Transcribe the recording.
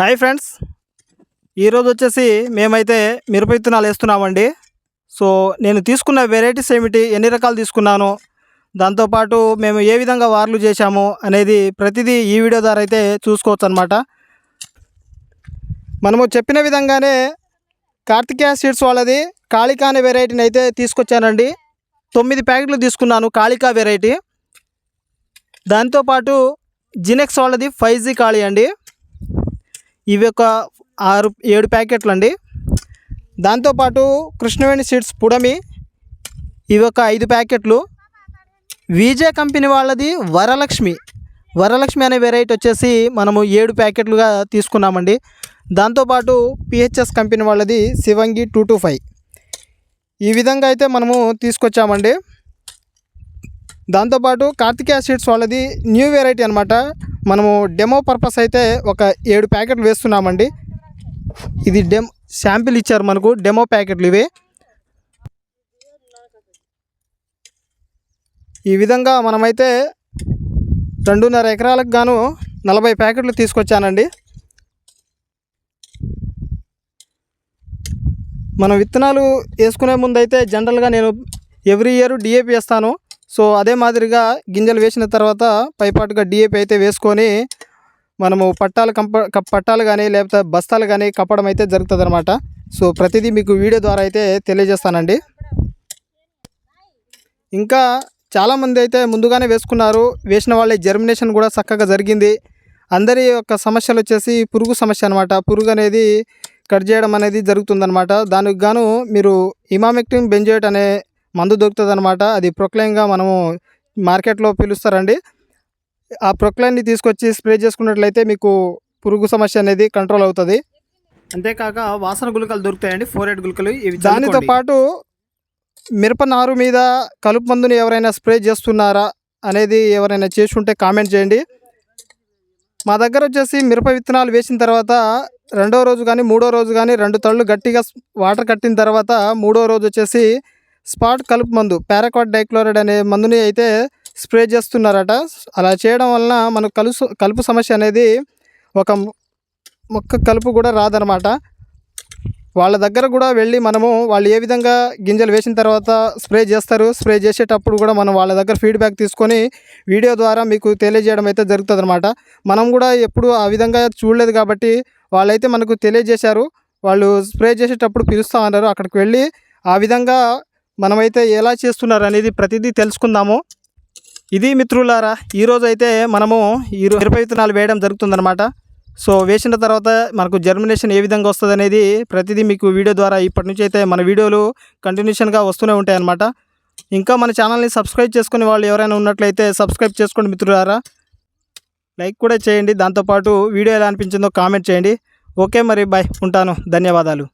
Hi friends. ఈరోజు వచ్చేసి మేమైతే మిరప విత్తనాలు వేస్తున్నామండి. సో నేను తీసుకున్న వెరైటీస్ ఏమిటి ఎన్ని రకాలు తీసుకున్నాను దాంతోపాటు మేము ఏ విధంగా వార్లు చేశాము అనేది ప్రతిదీ ఈ వీడియో ద్వారా అయితే చూసుకోవచ్చు అనమాట మనము చెప్పిన విధంగానే కార్తికేయ సీడ్స్ వాళ్ళది కాళికా అనే వెరైటీని అయితే తీసుకొచ్చానండి. తొమ్మిది ప్యాకెట్లు తీసుకున్నాను కాళికా వెరైటీ. దాంతోపాటు జినెక్స్ వాళ్ళది ఫైవ్ జీ కాళీ అండి. ఇవి ఒక ఆరు ఏడు ప్యాకెట్లు అండి. దాంతోపాటు కృష్ణవేణి సీడ్స్ పుడమి ఇవి ఒక ఐదు ప్యాకెట్లు. విజే కంపెనీ వాళ్ళది వరలక్ష్మి. వరలక్ష్మి అనే వెరైటీ వచ్చేసి మనము ఏడు ప్యాకెట్లుగా తీసుకున్నామండి. దాంతోపాటు పిహెచ్ఎస్ కంపెనీ వాళ్ళది శివంగి టూ టూ ఫైవ్. ఈ విధంగా అయితే మనము తీసుకొచ్చామండి. దాంతోపాటు కార్తికేయ సీడ్స్ వాళ్ళది న్యూ వెరైటీ అనమాట మనము డెమో పర్పస్ అయితే ఒక ఏడు ప్యాకెట్లు వేస్తున్నామండి. ఇది డెమ్ శాంపిల్ ఇచ్చారు మనకు డెమో ప్యాకెట్లు ఇవి. ఈ విధంగా మనమైతే రెండున్నర ఎకరాలకు గాను నలభై ప్యాకెట్లు తీసుకొచ్చానండి. మనం విత్తనాలు వేసుకునే ముందు అయితే జనరల్గా నేను ఎవ్రీ ఇయర్ డిఏపి వేస్తాను. సో అదే మాదిరిగా గింజలు వేసిన తర్వాత పైపాటుగా డిఏపి అయితే వేసుకొని మనము పట్టాలు కంప పట్టాలు కానీ లేకపోతే బస్తాలు కానీ కప్పడం అయితే జరుగుతుంది అనమాట సో ప్రతిదీ మీకు వీడియో ద్వారా అయితే తెలియజేస్తానండి. ఇంకా చాలామంది అయితే ముందుగానే వేసుకున్నారు. వేసిన వాళ్ళ జర్మినేషన్ కూడా చక్కగా జరిగింది. అందరి యొక్క సమస్యలు వచ్చేసి పురుగు సమస్య అనమాట పురుగు అనేది కట్ చేయడం అనేది జరుగుతుందనమాట దానికి గాను మీరు ఇమామెక్టిన్ బెంజోయిట్ అనే మందు దొరుకుతుంది అనమాట అది ప్రొక్లైన్గా మనము మార్కెట్లో పిలుస్తారండి. ఆ ప్రొక్లైన్ని తీసుకొచ్చి స్ప్రే చేసుకున్నట్లయితే మీకు పురుగు సమస్య అనేది కంట్రోల్ అవుతుంది. అంతేకాక వాసన గుళికలు దొరుకుతాయండి ఫోర్ ఎయిట్ గుళికలు ఇవి దానితో పాటు మిరప నారు మీద కలుపు మందుని ఎవరైనా స్ప్రే చేస్తున్నారా అనేది ఎవరైనా చేసి ఉంటే కామెంట్ చేయండి. మా దగ్గర వచ్చేసి మిరప విత్తనాలు వేసిన తర్వాత రెండో రోజు కానీ మూడో రోజు కానీ రెండు తళ్ళు గట్టిగా వాటర్ కట్టిన తర్వాత మూడో రోజు వచ్చేసి స్పాట్ కలుపు మందు పారాక్వాట్ డైక్లోరైడ్ అనే మందుని అయితే స్ప్రే చేస్తున్నారట. అలా చేయడం వలన మనకు కలుసు కలుపు సమస్య అనేది ఒక మొక్క కలుపు కూడా రాదనమాట వాళ్ళ దగ్గర కూడా వెళ్ళి మనము వాళ్ళు ఏ విధంగా గింజలు వేసిన తర్వాత స్ప్రే చేస్తారు స్ప్రే చేసేటప్పుడు కూడా మనం వాళ్ళ దగ్గర ఫీడ్బ్యాక్ తీసుకొని వీడియో ద్వారా మీకు తెలియజేయడం అయితే జరుగుతుంది అనమాట మనం కూడా ఎప్పుడు ఆ విధంగా చూడలేదు కాబట్టి వాళ్ళైతే మనకు తెలియజేశారు. వాళ్ళు స్ప్రే చేసేటప్పుడు పిలుస్తా అన్నారు అక్కడికి వెళ్ళి ఆ విధంగా మనమైతే ఎలా చేస్తున్నారు అనేది ప్రతిదీ తెలుసుకుందాము. ఇది మిత్రులారా ఈరోజు అయితే మనము ఈ మిరప విత్తనాలు వేయడం జరుగుతుందన్నమాట. సో వేసిన తర్వాత మనకు జర్మినేషన్ ఏ విధంగా వస్తుంది అనేది ప్రతిదీ మీకు వీడియో ద్వారా ఇప్పటి నుంచి అయితే మన వీడియోలు కంటిన్యూషన్గా వస్తూనే ఉంటాయన్నమాట. ఇంకా మన ఛానల్ని సబ్స్క్రైబ్ చేసుకునే వాళ్ళు ఎవరైనా ఉన్నట్లయితే సబ్స్క్రైబ్ చేసుకోండి మిత్రులారా. లైక్ కూడా చేయండి దాంతోపాటు వీడియో ఎలా అనిపించిందో కామెంట్ చేయండి. ఓకే మరి బాయ్ ఉంటాను. ధన్యవాదాలు.